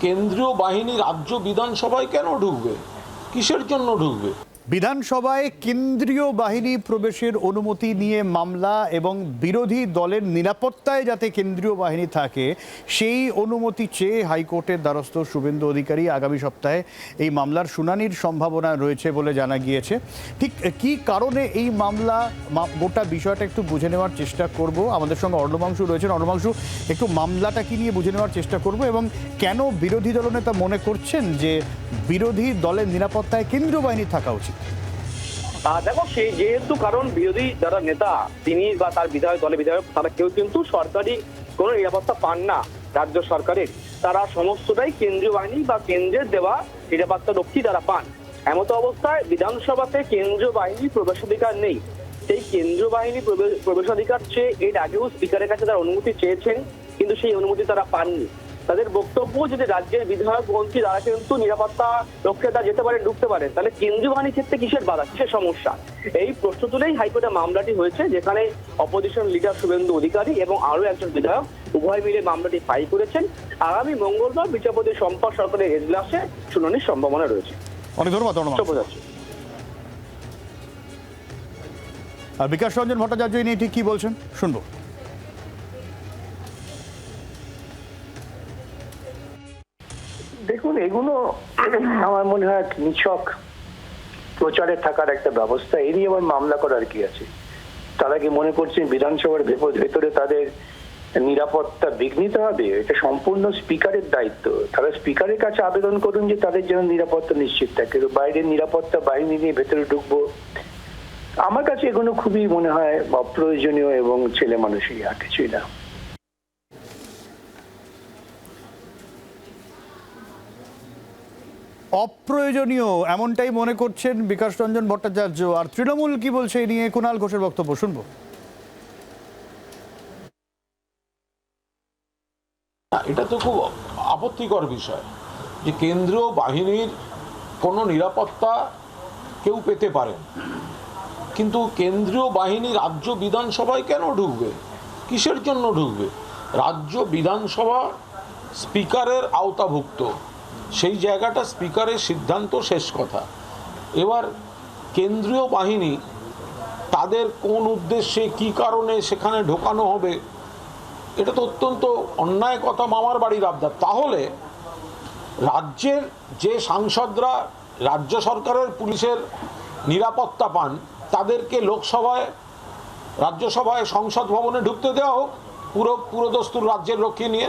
কেন্দ্রীয় বাহিনী রাজ্য বিধানসভায় কেন ঢুকবে? কিসের জন্য ঢুকবে? বিধানসভায় কেন্দ্রীয় বাহিনী প্রবেশের অনুমতি নিয়ে মামলা এবং বিরোধী দলের নিরাপত্তায় যাতে কেন্দ্রীয় বাহিনী থাকে, সেই অনুমতি চেয়ে হাইকোর্টের দ্বারস্থ শুভেন্দু অধিকারী আগামী সপ্তাহে এই মামলার শুনানির সম্ভাবনা রয়েছে বলে জানা গিয়েছে। ঠিক কি কারণে এই মামলা গোটা বিষয়টা একটু বুঝে নেওয়ার চেষ্টা করব। আমাদের সঙ্গে অর্ণবাংশু রয়েছেন। অর্ণবাংশু, একটু মামলাটা কি নিয়ে বুঝে নেওয়ার চেষ্টা করব এবং কেন বিরোধী দলনেতা মনে করছেন যে বিরোধী দলের নিরাপত্তায় কেন্দ্রীয় বাহিনী থাকা উচিত। দেখো সেই যেহেতু কারণ বিরোধী যারা নেতা, তিনি বা তার বিধায়ক, দলের বিধায়ক, তারা কেউ কিন্তু সরকারি কোনো নিরাপত্তা পান না রাজ্য সরকারের। তারা সমস্তটাই কেন্দ্রীয় বাহিনী বা কেন্দ্রের দেওয়া নিরাপত্তা রক্ষী তারা পান। এমত অবস্থায় বিধানসভাতে কেন্দ্রীয় বাহিনী প্রবেশাধিকার নেই। সেই কেন্দ্রীয় বাহিনী প্রবে- প্রবেশাধিকার চেয়ে এর আগেও স্পিকারের কাছে তারা অনুমতি চেয়েছেন, কিন্তু সেই অনুমতি তারা পাননি। তাদের বক্তব্য যদি রাজ্যের বিধায়ক মন্ত্রী তারা কিন্তু নিরাপত্তা রক্ষে তারা যেতে পারে ঢুকতে পারে। তাহলে কেন্দ্রীয় বাহিনীর ক্ষেত্রে কিসের বাধা কিসের সমস্যা? এই প্রশ্ন তুলেই হাইকোর্টে মামলাটি হয়েছে যেখানে অপোজিশন লিডার শুভেন্দু অধিকারী এবং আরও একজন বিধায়ক উভয় মিলে মামলাটি ফাইল করেছেন। আগামী মঙ্গলবার বিচারপতি সম্পদ সরকারের এজলাসে শুনানির সম্ভাবনা রয়েছে। অনেক ধন্যবাদ আর বিকাশ রঞ্জন ভট্টাচার্য এই নিয়ে ঠিক কি বলছেন? শুনব। দেখুন, এগুলো আমার মনে হয় নিছক প্রচারে থাকার একটা ব্যবস্থা। এ নিয়ে আবার মামলা করার কি আছে? তারা কি মনে করছেন বিধানসভার ভেতর- ভেতরে তাদের নিরাপত্তা বিঘ্নিত হবে? এটা সম্পূর্ণ স্পিকারের দায়িত্ব। তারা স্পিকারের কাছে আবেদন করুন যে তাদের যেন নিরাপত্তা নিশ্চিত থাকে। বাইরের নিরাপত্তা বাহিনী নিয়ে ভেতরে ঢুকবো। আমার কাছে এগুলো খুবই মনে হয় অপ্রয়োজনীয় এবং ছেলে মানুষই আর কিছুই না। অপ্রয়োজনীয়, এমনটাই মনে করছেন বিকাশ রঞ্জন ভট্টাচার্য। আর তৃণমূল কি বলছে এই নিয়ে কুণাল ঘোষের বক্তব্য শুনব। এটা তো খুব আপত্তিকর বিষয় যে কেন্দ্রীয় বাহিনীর কোনো নিরাপত্তা কেউ পেতে পারেন কিন্তু কেন্দ্রীয় বাহিনী রাজ্য বিধানসভায় কেন ঢুকবে? কিসের জন্য ঢুকবে? রাজ্য বিধানসভা স্পিকারের আওতাভুক্ত। সেই জায়গাটা স্পিকারের সিদ্ধান্ত শেষ কথা। এবার কেন্দ্রীয় বাহিনী তাদের কোন উদ্দেশ্যে, কি কারণে সেখানে ঢোকানো হবে, এটা তো অত্যন্ত অন্যায় কথা মামার বাড়ির আবদার। তাহলে রাজ্যের যে সাংসদরা রাজ্য সরকারের পুলিশের নিরাপত্তা পান, তাদেরকে লোকসভায়, রাজ্যসভায় সংসদ ভবনে ঢুকতে দেওয়া হোক, পুরো পুরোদস্তুর রাজ্যের রক্ষী নিয়ে।